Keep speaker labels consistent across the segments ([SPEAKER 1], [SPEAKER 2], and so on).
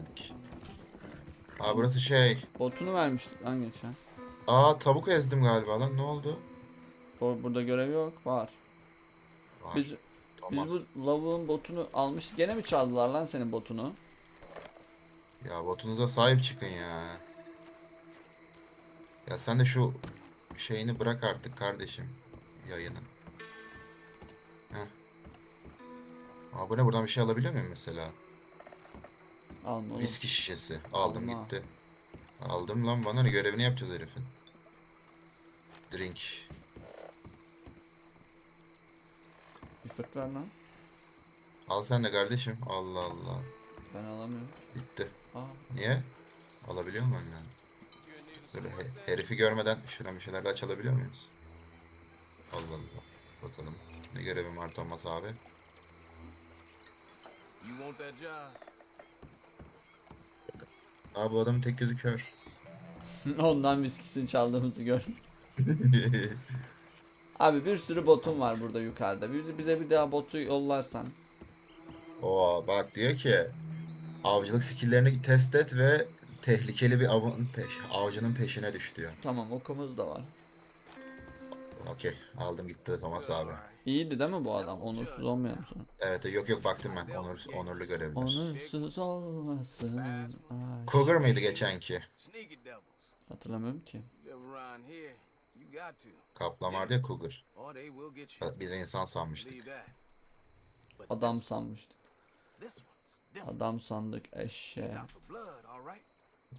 [SPEAKER 1] geldik. Aa burası şey.
[SPEAKER 2] Botunu vermiştik lan geçen.
[SPEAKER 1] Aa tavuk ezdim galiba lan ne oldu?
[SPEAKER 2] Bu- Burada görev yok. Var.
[SPEAKER 1] Var.
[SPEAKER 2] Biz, biz bu lavuğun botunu almıştık. Gene mi çaldılar lan senin botunu?
[SPEAKER 1] Ya botunuza sahip çıkın ya. Ya sen de şu şeyini bırak artık kardeşim. Yayının. Heh. Aa bu ne buradan bir şey alabiliyor muyum mesela?
[SPEAKER 2] Oğlum.
[SPEAKER 1] Viski şişesi. Aldım
[SPEAKER 2] Alma.
[SPEAKER 1] gitti. Aldım lan bana ne görevini yapacağız herifin. Drink.
[SPEAKER 2] Bir fırt ver lan.
[SPEAKER 1] Al sen de kardeşim. Allah Allah.
[SPEAKER 2] Ben alamıyorum.
[SPEAKER 1] Bitti.
[SPEAKER 2] Aa,
[SPEAKER 1] Niye? Alabiliyor mu yani? Dur, he- herifi görmeden şuradan bir şeyler daha çalabiliyor muyuz? Allah Allah. Bakalım. Ne görevim var Thomas abi?
[SPEAKER 3] You want that job?
[SPEAKER 1] Abi bu adamın tek gözü kör.
[SPEAKER 2] Ondan viskisini çaldığımızı gör. Abi bir sürü botun var burada yukarıda. Bize, bize bir daha botu yollarsan.
[SPEAKER 1] Oo bak diyor ki avcılık skill'lerini test et ve tehlikeli bir avın peş, avcının peşine düş diyor.
[SPEAKER 2] Tamam okumuz da var.
[SPEAKER 1] Okey aldım gitti Thomas abi.
[SPEAKER 2] İyiydi değil mi bu adam? Onursuz olmayan sonra.
[SPEAKER 1] Evet yok yok baktım ben onur, onurlu görevler.
[SPEAKER 2] Onursuz olmasın. Ay.
[SPEAKER 1] Cougar mıydı geçenki?
[SPEAKER 2] Hatırlamıyorum ki.
[SPEAKER 1] Kaplan vardı ya Cougar. Biz insan sanmıştık.
[SPEAKER 2] Adam sanmıştık. Adam sandık eşeğe.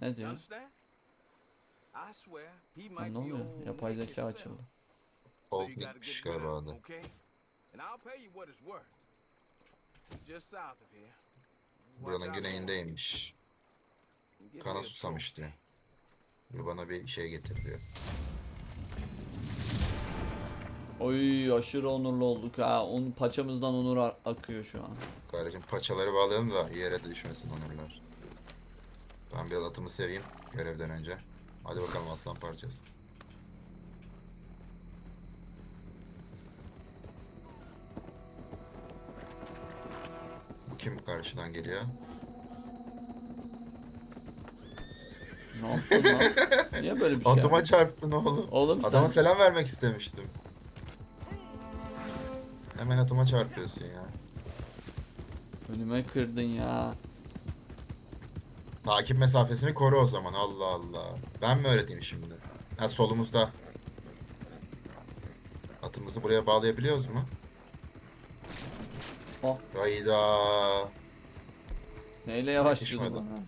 [SPEAKER 2] Ne diyor?
[SPEAKER 3] might
[SPEAKER 2] ne oluyor? Yapay zeka açıldı.
[SPEAKER 3] Get good
[SPEAKER 1] galiba adı. Buranın güneyindeymiş. Kana susamış diyor. Ve bana bir şey getir diyor.
[SPEAKER 2] Oy aşırı onurlu olduk ha. Onun paçamızdan onur akıyor şu an.
[SPEAKER 1] Kardeşim paçaları bağlayalım da yere de düşmesin onurlar. Ben biraz atımı seveyim görevden önce. Hadi bakalım aslan parçası. Bu kim karşıdan geliyor?
[SPEAKER 2] Ne yaptın lan? Niye böyle bir şey
[SPEAKER 1] Atıma
[SPEAKER 2] yaptın?
[SPEAKER 1] çarptın oğlum.
[SPEAKER 2] Oğlum
[SPEAKER 1] Adama
[SPEAKER 2] sen
[SPEAKER 1] selam vermek istemiştim. Hemen atıma çarpıyorsun ya.
[SPEAKER 2] önüme kırdın ya.
[SPEAKER 1] Takip mesafesini koru o zaman. Allah Allah. Ben mi öğreteyim şimdi? Ha solumuzda. Atımızı buraya bağlayabiliyoruz mu?
[SPEAKER 2] Oh.
[SPEAKER 1] Hayda.
[SPEAKER 2] Neyle bana?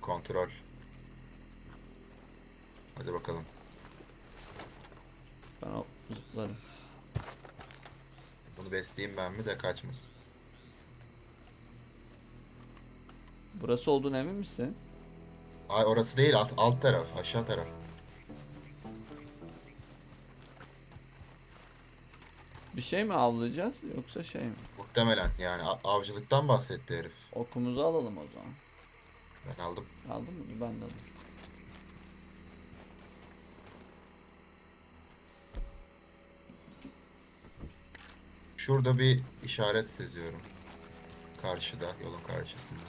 [SPEAKER 1] Kontrol. Hadi bakalım.
[SPEAKER 2] Ben o zıplarım.
[SPEAKER 1] Bunu besleyeyim ben mi de kaçmasın.
[SPEAKER 2] Burası olduğunu emin misin?
[SPEAKER 1] Ay orası değil alt, alt taraf aşağı taraf.
[SPEAKER 2] Bir şey mi avlayacağız yoksa şey mi?
[SPEAKER 1] Muhtemelen yani a- avcılıktan bahsetti herif.
[SPEAKER 2] Okumuzu alalım o zaman.
[SPEAKER 1] Ben aldım.
[SPEAKER 2] Aldın mı? Ben de aldım.
[SPEAKER 1] Şurada bir işaret seziyorum. Karşıda, yolun karşısında.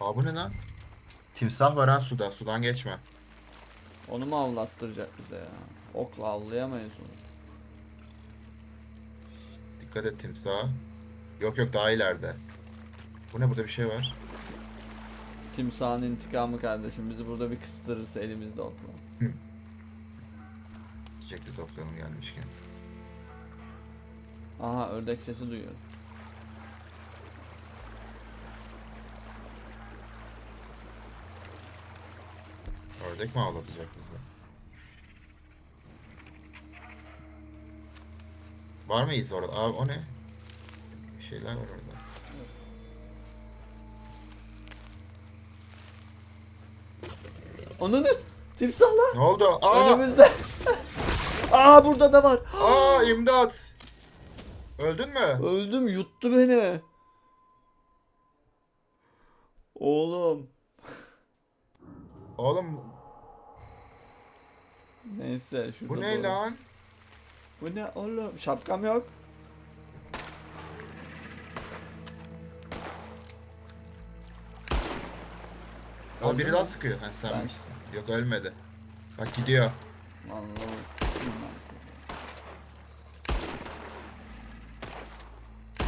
[SPEAKER 1] Aa bu ne lan? Timsah var ha suda. Sudan geçme.
[SPEAKER 2] Onu mu avlattıracak bize ya? Okla avlayamayız onu.
[SPEAKER 1] Dikkat et timsaha. Yok yok daha ileride. Bu ne burada bir şey var.
[SPEAKER 2] Timsahın intikamı kardeşim. Bizi burada bir kıstırırsa elimizde okla.
[SPEAKER 1] Çiçekli toplayalım gelmişken.
[SPEAKER 2] Aha ördek sesi duyuyorum.
[SPEAKER 1] Ördek mi avlatacak bizi? Var mı iz orada? Aa o ne? Bir şeyler var orada.
[SPEAKER 2] Ne? Timsahlar
[SPEAKER 1] Ne oldu? Aa!
[SPEAKER 2] önümüzde. Aa burada da var.
[SPEAKER 1] Aa imdat! Öldün mü?
[SPEAKER 2] Öldüm yuttu beni. Oğlum.
[SPEAKER 1] Oğlum
[SPEAKER 2] Neyse şurada
[SPEAKER 1] bu ne
[SPEAKER 2] doğru.
[SPEAKER 1] lan?
[SPEAKER 2] Bu ne oğlum? Şapkam yok.
[SPEAKER 1] Ama biri daha sıkıyor. Ha, sen
[SPEAKER 2] Ben-
[SPEAKER 1] Yok ölmedi. Bak gidiyor.
[SPEAKER 2] Vallahi.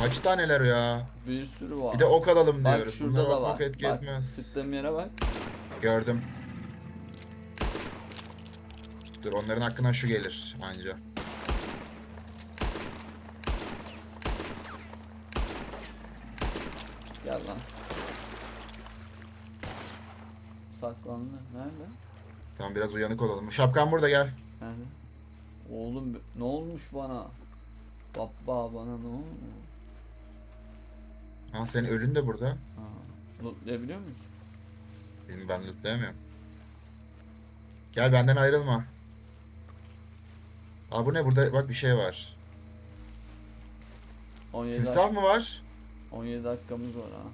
[SPEAKER 1] Kaç taneler ya?
[SPEAKER 2] Bir sürü var.
[SPEAKER 1] Bir de ok alalım
[SPEAKER 2] Bak
[SPEAKER 1] diyoruz.
[SPEAKER 2] şurada
[SPEAKER 1] Bunlar
[SPEAKER 2] da
[SPEAKER 1] ok
[SPEAKER 2] var.
[SPEAKER 1] ok etki
[SPEAKER 2] Bak,
[SPEAKER 1] etmez.
[SPEAKER 2] sıktığım yere bak.
[SPEAKER 1] Gördüm. Dur onların hakkına şu gelir anca.
[SPEAKER 2] Lan. Saklandı. Nerede?
[SPEAKER 1] Tamam biraz uyanık olalım. Şapkan burada gel.
[SPEAKER 2] Nerede? Oğlum ne olmuş bana? Baba bana ne oldu?
[SPEAKER 1] Ha senin ölün de burada.
[SPEAKER 2] Ha. Lootlayabiliyor muyuz?
[SPEAKER 1] Benim ben lootlayamıyorum. Gel benden ayrılma. Aa bu ne burada bak bir şey var.
[SPEAKER 2] 17,
[SPEAKER 1] Timsah mı var?
[SPEAKER 2] 17 dakikamız var ha.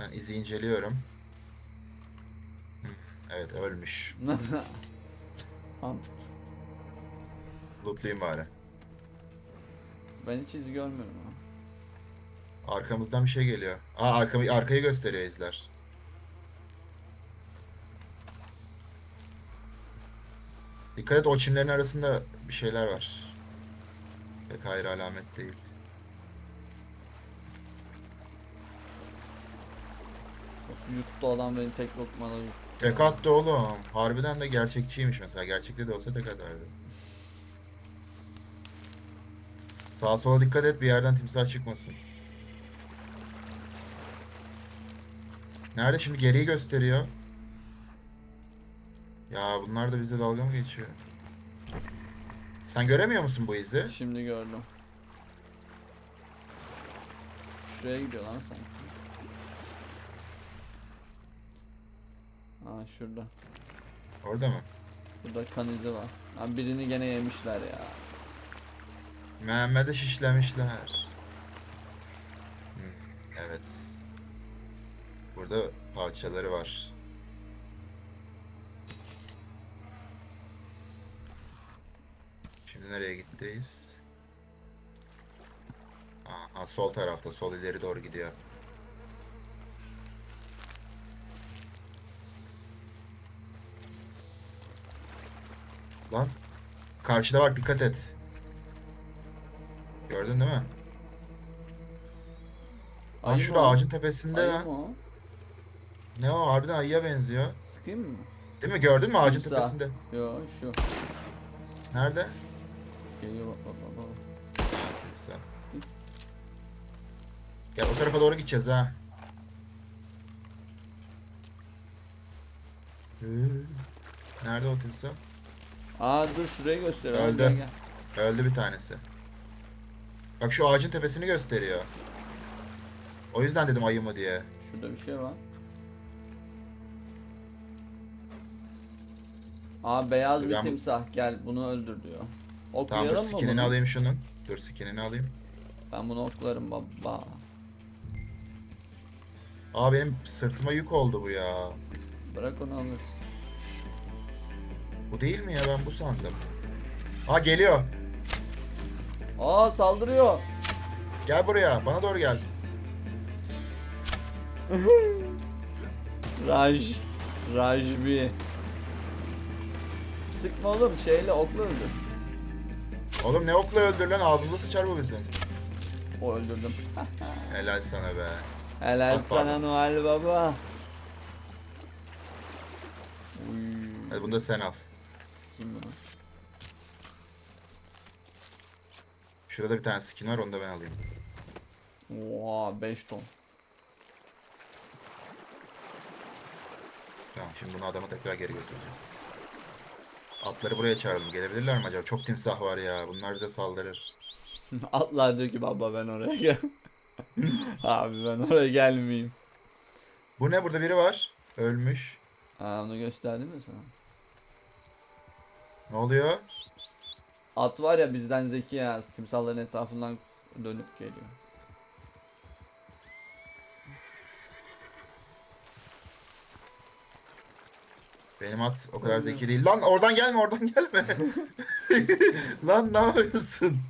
[SPEAKER 1] Ben izi inceliyorum. Hı, Evet ölmüş.
[SPEAKER 2] Mantıklı.
[SPEAKER 1] Lootlayayım bari.
[SPEAKER 2] Ben hiç iz görmüyorum ha.
[SPEAKER 1] Arkamızdan bir şey geliyor. Aa arkamı, arkayı gösteriyor izler. Dikkat et o çimlerin arasında bir şeyler var. Pek hayır alamet değil.
[SPEAKER 2] Nasıl yuttu adam beni tek lokmada yuttu.
[SPEAKER 1] Tek attı oğlum. Harbiden de gerçekçiymiş mesela. Gerçekte de olsa tek atardı. Sağa sola dikkat et bir yerden timsah çıkmasın. Nerede şimdi geriyi gösteriyor. Ya bunlar da bizde dalga mı geçiyor? Sen göremiyor musun bu izi?
[SPEAKER 2] Şimdi gördüm. Şuraya gidiyor lan sanki. Aa şurada.
[SPEAKER 1] Orada mı?
[SPEAKER 2] Burada kan izi var. Ha, birini gene yemişler ya.
[SPEAKER 1] Mehmet'i şişlemişler. Evet. Burada parçaları var. Şimdi nereye gitteyiz? Aha, sol tarafta, sol ileri doğru gidiyor. Lan. Karşıda bak dikkat et. Gördün değil mi? Lan
[SPEAKER 2] Ayı
[SPEAKER 1] şurada
[SPEAKER 2] mı
[SPEAKER 1] ağacın tepesinde
[SPEAKER 2] Ayı
[SPEAKER 1] lan.
[SPEAKER 2] mı o?
[SPEAKER 1] Ne o harbiden ayıya benziyor.
[SPEAKER 2] Sıkayım mı?
[SPEAKER 1] Değil mi? Gördün mü ağacın
[SPEAKER 2] Timsah.
[SPEAKER 1] tepesinde?
[SPEAKER 2] Yo şu.
[SPEAKER 1] Nerede?
[SPEAKER 2] Geliyor bak bak bak. bak.
[SPEAKER 1] Timsah. Gel o tarafa doğru gideceğiz ha. Hı. Nerede o timsah?
[SPEAKER 2] Aa dur şurayı göster. abi,
[SPEAKER 1] Öldü.
[SPEAKER 2] Gel, gel.
[SPEAKER 1] Öldü bir tanesi. Bak şu ağacın tepesini gösteriyor. O yüzden dedim ayı mı diye.
[SPEAKER 2] Şurada bir şey var. Aa beyaz bir
[SPEAKER 1] Ben
[SPEAKER 2] timsah gel bunu öldür diyor.
[SPEAKER 1] Tamam
[SPEAKER 2] Oklayalım
[SPEAKER 1] dur
[SPEAKER 2] mı
[SPEAKER 1] skinini
[SPEAKER 2] bunu?
[SPEAKER 1] alayım şunun. Dur skinini alayım.
[SPEAKER 2] Ben bunu oklarım baba.
[SPEAKER 1] Aa benim sırtıma yük oldu bu ya.
[SPEAKER 2] Bırak onu alırız.
[SPEAKER 1] Bu değil mi ya ben bu sandım. Aa geliyor.
[SPEAKER 2] Aa saldırıyor.
[SPEAKER 1] Gel buraya. Bana doğru gel.
[SPEAKER 2] Raj. Rajbi. Sıkma oğlum şeyle okla öldür.
[SPEAKER 1] Oğlum ne okla öldür lan ağzımda sıçar bu bizim.
[SPEAKER 2] O öldürdüm.
[SPEAKER 1] Helal sana be.
[SPEAKER 2] Helal
[SPEAKER 1] Bak,
[SPEAKER 2] sana
[SPEAKER 1] bak.
[SPEAKER 2] Noel baba. Uy.
[SPEAKER 1] Hadi bunu da sen al.
[SPEAKER 2] Sikeyim bunu.
[SPEAKER 1] Şurada bir tane skin var onu da ben alayım.
[SPEAKER 2] Oha 5 ton.
[SPEAKER 1] Tamam şimdi bunu adama tekrar geri götüreceğiz. Atları buraya çağıralım. Gelebilirler mi acaba? Çok timsah var ya. Bunlar bize saldırır.
[SPEAKER 2] Atlar diyor ki baba ben oraya gel. Abi ben oraya gelmeyeyim.
[SPEAKER 1] Bu ne? Burada biri var. Ölmüş.
[SPEAKER 2] Ha onu gösterdim mi sana?
[SPEAKER 1] Ne oluyor?
[SPEAKER 2] At var ya bizden zeki ya. Timsahların etrafından dönüp geliyor.
[SPEAKER 1] Benim at o kadar zeki değil. Lan oradan gelme oradan gelme. Lan ne yapıyorsun?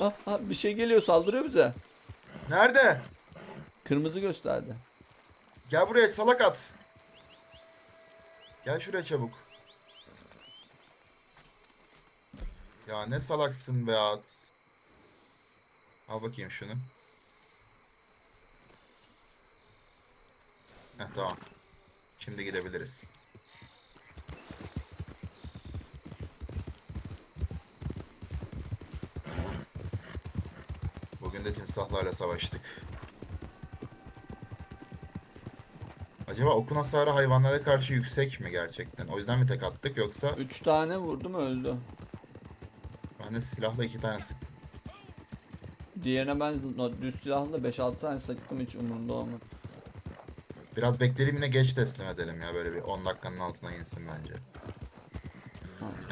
[SPEAKER 2] Ah, ah bir şey geliyor saldırıyor bize.
[SPEAKER 1] Nerede?
[SPEAKER 2] Kırmızı gösterdi.
[SPEAKER 1] Gel buraya salak at. Gel şuraya çabuk. Ya ne salaksın be at. Al bakayım şunu. Heh tamam. Şimdi gidebiliriz. Bugün de timsahlarla savaştık. Acaba okun hasarı hayvanlara karşı yüksek mi gerçekten? O yüzden mi tek attık yoksa
[SPEAKER 2] 3 tane vurdum öldü.
[SPEAKER 1] ben de silahla iki tane sıktım.
[SPEAKER 2] Diğerine ben düz silahla 5-6 tane sıktım hiç umurumda olmadı.
[SPEAKER 1] Biraz bekleyelim yine geç teslim edelim ya böyle bir 10 dakikanın altına insin bence.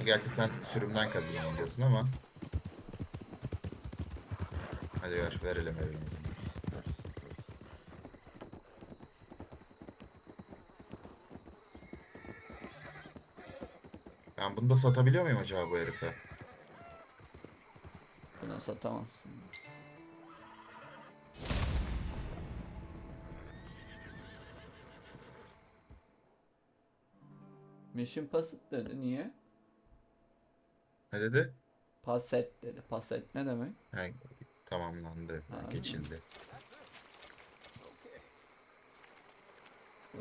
[SPEAKER 1] Gerçi sen sürümden kazanıyorsun diyorsun ama. Hadi ver verelim zaman. Ben bunu da satabiliyor muyum acaba bu herife?
[SPEAKER 2] Buna satamazsın. Mission Passet dedi niye?
[SPEAKER 1] Ne dedi?
[SPEAKER 2] Paset dedi. Paset ne demek?
[SPEAKER 1] Ha, tamamlandı,
[SPEAKER 2] Ha,
[SPEAKER 1] geçildi.
[SPEAKER 2] Oo,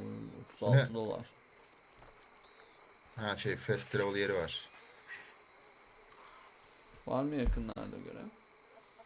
[SPEAKER 2] 36
[SPEAKER 1] Ne?
[SPEAKER 2] dolar.
[SPEAKER 1] Ha şey fast travel yeri var.
[SPEAKER 2] Var mı yakınlarda göre?